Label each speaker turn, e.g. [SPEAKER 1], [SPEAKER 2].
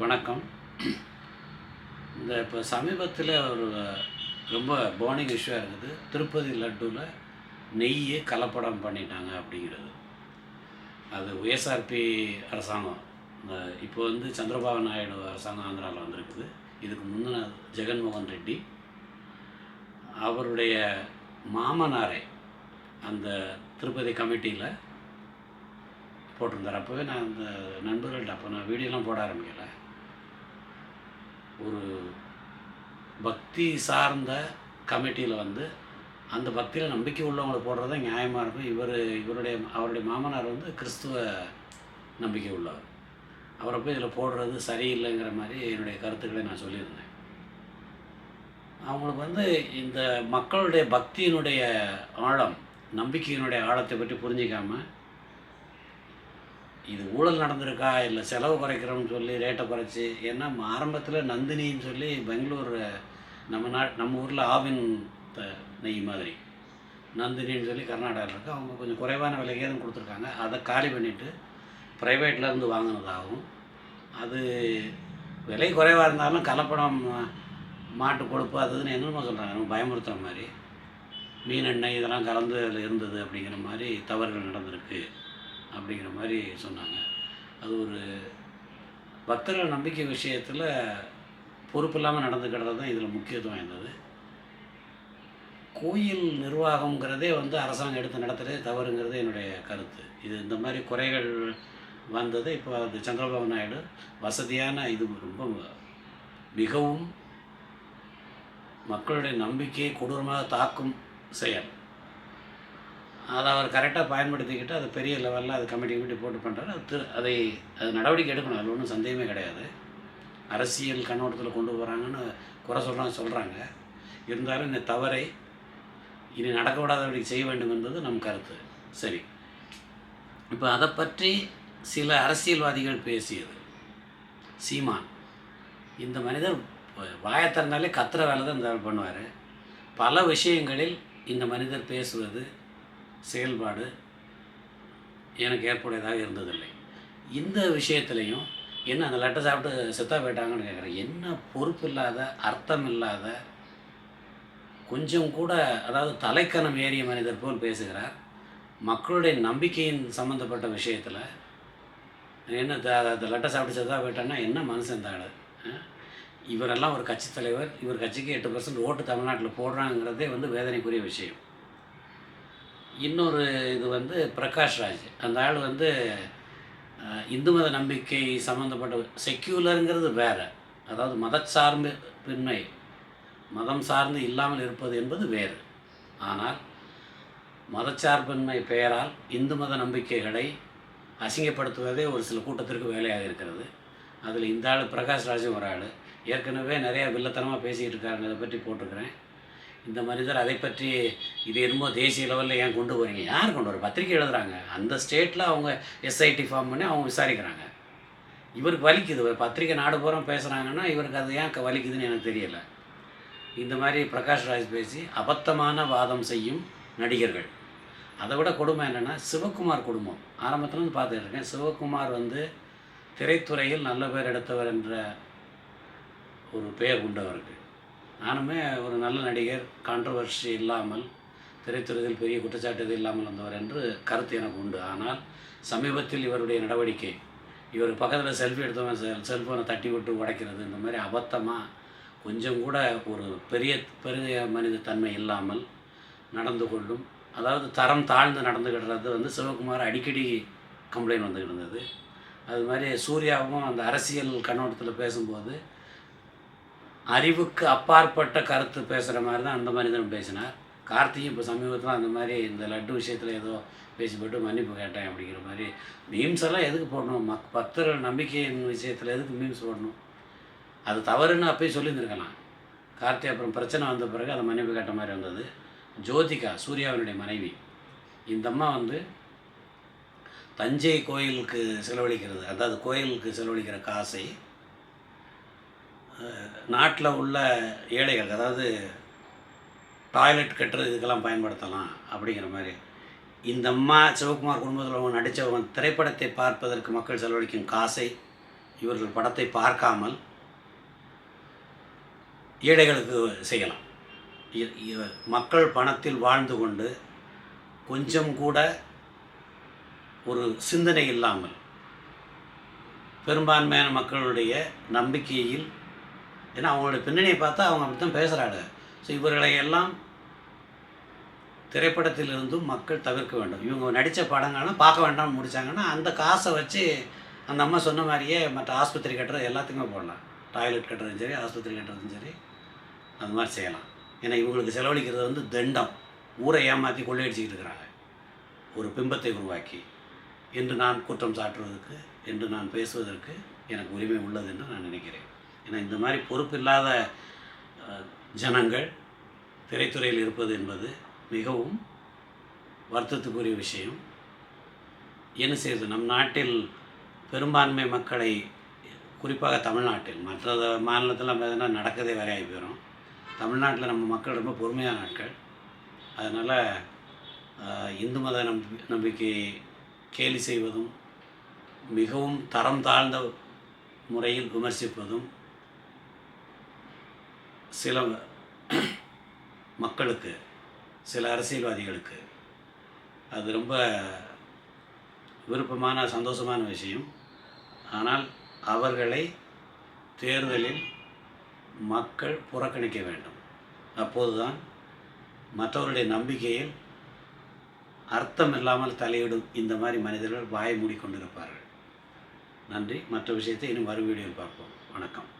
[SPEAKER 1] வணக்கம். இந்த இப்போ சமீபத்தில் ஒரு ரொம்ப போனிங் இஷ்யூவாக இருக்குது. திருப்பதி லட்டுவில் நெய்யே கலப்படம் பண்ணிட்டாங்க அப்படிங்கிறது. அது ஒய்எஸ்ஆர்பி அரசாங்கம். இந்த இப்போ வந்து சந்திரபாபு நாயுடு அரசாங்கம் ஆந்திராவில் வந்திருக்குது. இதுக்கு முந்தின ஜெகன்மோகன் ரெட்டி. அவருடைய மாமனாரை அந்த திருப்பதி கமிட்டியில் போட்டிருந்தார். அப்போவே நான் அந்த நண்பர்கள்ட்ட அப்போ நான் வீடியோலாம் போட ஆரம்பிக்கலை. ஒரு பக்தி சார்ந்த கமிட்டியில் வந்து அந்த பக்தியில் நம்பிக்கை உள்ளவங்களை போடுறது தான் நியாயமாக இருக்கும். இவர் இவருடைய அவருடைய மாமனார் வந்து கிறிஸ்துவ நம்பிக்கை உள்ளவர். அவரை போய் இதில் போடுறது சரியில்லைங்கிற மாதிரி என்னுடைய கருத்துக்களை நான் சொல்லியிருந்தேன். அவங்களுக்கு வந்து இந்த மக்களுடைய பக்தியினுடைய ஆழம் நம்பிக்கையினுடைய ஆழத்தை பற்றி புரிஞ்சிக்காமல் இது ஊழல் நடந்திருக்கா? இல்லை செலவு குறைக்கிறோம்னு சொல்லி ரேட்டை குறைச்சி ஏன்னா ஆரம்பத்தில் நந்தினின்னு சொல்லி பெங்களூர் நம்ம நா நம்ம ஊரில் ஆவின் த- நெய் மாதிரி. நந்தினின்னு சொல்லி கர்நாடகாவில் இருக்கு. அவங்க கொஞ்சம் குறைவான விலைக்கே தான் கொடுத்துருக்காங்க. அதை காலி பண்ணிவிட்டு ப்ரைவேட்லேருந்து வாங்கினதாகவும் அது விலை குறைவாக இருந்தாலும் கலப்படம் மாட்டு கொழுப்பு அதுன்னு என்னமோ சொல்கிறாங்க நம்ம பயமுறுத்துற மாதிரி. மீன் எண்ணெய் இதெல்லாம் கலந்து அதில் இருந்தது அப்படிங்கிற மாதிரி தவறுகள் நடந்திருக்கு. அப்படிங்கிற மாதிரி சொன்னாங்க. அது ஒரு பக்தர்கள் நம்பிக்கை விஷயத்தில் பொறுப்பு இல்லாமல் நடந்துக்கிறது தான் இதில் முக்கியத்துவம் இருந்தது கோயில் நிர்வாகங்கிறதே வந்து அரசாங்கம் எடுத்து நடத்துகிறதே தவறுங்கிறது என்னுடைய கருத்து. இது இந்த மாதிரி குறைகள் வந்தது. இப்போ அது சந்திரபாபு நாயுடு வசதியான இது ரொம்ப மிகவும் மக்களுடைய நம்பிக்கையை கொடூரமாக தாக்கும் செயல். அதை அவர் கரெக்டாக பயன்படுத்திக்கிட்டு அது பெரிய லெவலில் அது கமிட்டி கமிட்டி போட்டு பண்ணுறாரு அது திரு அதை அது நடவடிக்கை எடுக்கணும். அதில் ஒன்றும் சந்தேகமே கிடையாது. அரசியல் கண்ணோட்டத்தில் கொண்டு போகிறாங்கன்னு குறை சொல்கிறாங்க சொல்கிறாங்க இருந்தாலும் இந்த தவறை இனி நடக்கக்கூடாதபடி செய்ய வேண்டும் என்பது நம் கருத்து. சரி. இப்போ அதை பற்றி சில அரசியல்வாதிகள் பேசியது. சீமான். இந்த மனிதர் வாயை திறந்தாலே கத்துற வேலை தான் இந்த பண்ணுவார். பல விஷயங்களில் இந்த மனிதர் பேசுவது செயல்பாடு எனக்கு ஏற்புடையதாக இருந்ததில்லை. இந்த விஷயத்துலையும் என்ன அந்த லெட்டர் சாப்பிட்டு செத்தா போயிட்டாங்கன்னு கேட்குறேன். என்ன பொறுப்பு இல்லாத அர்த்தம் இல்லாத கொஞ்சம் கூட அதாவது தலைக்கணம் ஏறிய மனிதர் போல் பேசுகிறார். மக்களுடைய நம்பிக்கையின் சம்மந்தப்பட்ட விஷயத்தில் என்ன த- அந்த லெட்டர் சாப்பிட்டு செத்தா போயிட்டான்னா என்ன மனுஷன் தாடு இவரெல்லாம் ஒரு கட்சி தலைவர் இவர் கட்சிக்கு எட்டு பர்சன்ட் ஓட்டு தமிழ்நாட்டில் போடுறாங்கிறதே வந்து வேதனைக்குரிய விஷயம். இன்னொரு இது வந்து பிரகாஷ் ராஜ். அந்த ஆள் வந்து இந்து மத நம்பிக்கை சம்மந்தப்பட்ட செக்யூலருங்கிறது வேறு. அதாவது மதச்சார்ந்து பின்மை மதம் சார்ந்து இல்லாமல் இருப்பது என்பது வேறு. ஆனால் மதச்சார்பின்மை பெயரால் இந்து மத நம்பிக்கைகளை அசிங்கப்படுத்துவதே ஒரு சில கூட்டத்திற்கு வேலையாக இருக்கிறது. அதில் இந்த ஆள் பிரகாஷ் ராஜும் ஒரு ஆள். ஏற்கனவே நிறையா வில்லத்தனமாக பேசிகிட்டு இருக்காங்க அதை பற்றி போட்டிருக்கிறேன். இந்த மனிதர் அதை பற்றி இது என்னமோ தேசிய லெவலில் ஏன் கொண்டு போகிறீங்க யார் கொண்டு வர? பத்திரிக்கை எழுதுறாங்க. அந்த ஸ்டேட்டில் அவங்க எஸ்ஐடி ஃபார்ம் பண்ணி அவங்க விசாரிக்கிறாங்க. இவருக்கு வலிக்குது. ஒரு பத்திரிக்கை நாடு பூரா பேசுகிறாங்கன்னா இவருக்கு அது ஏன் வலிக்குதுன்னு எனக்கு தெரியலை. இந்த மாதிரி பிரகாஷ் ராஜ் பேசி அபத்தமான வாதம் செய்யும் நடிகர்கள். அதை விட கொடுமை என்னென்னா சிவகுமார் குடும்பம். ஆரம்பத்துலேருந்து பார்த்துட்டு இருக்கேன். சிவகுமார் வந்து திரைத்துறையில் நல்ல பேர் எடுத்தவர் என்ற ஒரு பெயர் உண்டு நானுமே ஒரு நல்ல நடிகர் கான்ட்ரவர்சி இல்லாமல் திரைத்துறையில் பெரிய குற்றச்சாட்டு இல்லாமல் வந்தவர் என்று கருத்து எனக்கு உண்டு. ஆனால் சமீபத்தில் இவருடைய நடவடிக்கை இவர் பக்கத்தில் செல்ஃபி எடுத்தவன் செல் செல்ஃபோனை தட்டி விட்டு உடைக்கிறது இந்த மாதிரி அபத்தமாக கொஞ்சம் கூட ஒரு பெரிய பெரிய மனித தன்மை இல்லாமல் நடந்து கொள்ளும். அதாவது தரம் தாழ்ந்து நடந்துக்கிடுறது வந்து சிவகுமார் அடிக்கடி கம்ப்ளைண்ட் வந்துக்கிட்டு இருந்தது. அது மாதிரி சூர்யாவும் அந்த அரசியல் கண்ணோட்டத்தில் பேசும்போது அறிவுக்கு அப்பாற்பட்ட கருத்து பேசுகிற மாதிரி தான் அந்த மனிதனும் பேசினார். கார்த்தியும் இப்போ சமீபத்தில் அந்த மாதிரி இந்த லட்டு விஷயத்தில் ஏதோ பேசிப்பட்டு மன்னிப்பு கேட்டேன் அப்படிங்கிற மாதிரி. மீம்ஸ் எல்லாம் எதுக்கு போடணும்? மக் பக்தர்கள் நம்பிக்கையின் விஷயத்தில் எதுக்கு மீம்ஸ் போடணும்? அது தவறுன்னு அப்போயே சொல்லியிருந்துருக்கலாம். கார்த்தி அப்புறம் பிரச்சனை வந்த பிறகு அதை மன்னிப்பு கேட்ட மாதிரி வந்தது. ஜோதிகா சூர்யாவினுடைய மனைவி. இந்த அம்மா வந்து தஞ்சை கோயிலுக்கு செலவழிக்கிறது அதாவது கோயிலுக்கு செலவழிக்கிற காசை நாட்டில் உள்ள ஏழைகள் அதாவது டாய்லெட் கட்டுறது இதுக்கெல்லாம் பயன்படுத்தலாம் அப்படிங்கிற மாதிரி. இந்த அம்மா சிவகுமார் குடும்பத்தில் அவங்க நடித்தவன் திரைப்படத்தை பார்ப்பதற்கு மக்கள் செலவழிக்கும் காசை இவர்கள் படத்தை பார்க்காமல் ஏழைகளுக்கு செய்யலாம். இ- மக்கள் பணத்தில் வாழ்ந்து கொண்டு கொஞ்சம் கூட ஒரு சிந்தனை இல்லாமல் பெரும்பான்மையான மக்களுடைய நம்பிக்கையில் ஏன்னா அவங்களோட பின்னணியை பார்த்தா அவங்க அப்படி தான் பேசுகிறாங்க ஸோ இவர்களை எல்லாம் திரைப்படத்திலிருந்தும் மக்கள் தவிர்க்க வேண்டும். இவங்க நடித்த படங்கள்லாம் பார்க்க வேண்டாம்னு முடித்தாங்கன்னா அந்த காசை வச்சு அந்த அம்மா சொன்ன மாதிரியே மற்ற ஆஸ்பத்திரி கட்டுறது எல்லாத்துக்குமே போடலாம். டாய்லெட் கட்டுறதும் சரி ஆஸ்பத்திரி கட்டுறதும் சரி அந்த மாதிரி செய்யலாம். ஏன்னா இவங்களுக்கு செலவழிக்கிறது வந்து தண்டம். ஊரை ஏமாற்றி கொள்ளையடிச்சிக்கிட்டு இருக்கிறாங்க. ஒரு பிம்பத்தை உருவாக்கி. என்று நான் குற்றம் சாட்டுவதற்கு என்று நான் பேசுவதற்கு எனக்கு உரிமை உள்ளது என்று நான் நினைக்கிறேன். ஏன்னா இந்த மாதிரி பொறுப்பில்லாத இல்லாத ஜனங்கள் திரைத்துறையில் இருப்பது என்பது மிகவும் வருத்தத்துக்குரிய விஷயம். என்ன செய்வது? நம் நாட்டில் பெரும்பான்மை மக்களை குறிப்பாக தமிழ்நாட்டில் மற்ற மாநிலத்தில் நம்ம எதனா நடக்கதே வரையாகி போயிடும் தமிழ்நாட்டில் நம்ம மக்கள் ரொம்ப பொறுமையான நாட்கள் அதனால் இந்து மத நம்பி நம்பிக்கையை கேலி செய்வதும் மிகவும் தரம் தாழ்ந்த முறையில் விமர்சிப்பதும் சில மக்களுக்கு சில அரசியல்வாதிகளுக்கு அது ரொம்ப விருப்பமான சந்தோஷமான விஷயம். ஆனால் அவர்களை தேர்தலில் மக்கள் புறக்கணிக்க வேண்டும். அப்போதுதான் மற்றவருடைய நம்பிக்கையில் அர்த்தம் இல்லாமல் தலையிடும் இந்த மாதிரி மனிதர்கள் வாயை மூடிக்கொண்டிருப்பார்கள். நன்றி. மற்ற விஷயத்தை இன்னும் வரும் வீடியோவில் பார்ப்போம். வணக்கம்.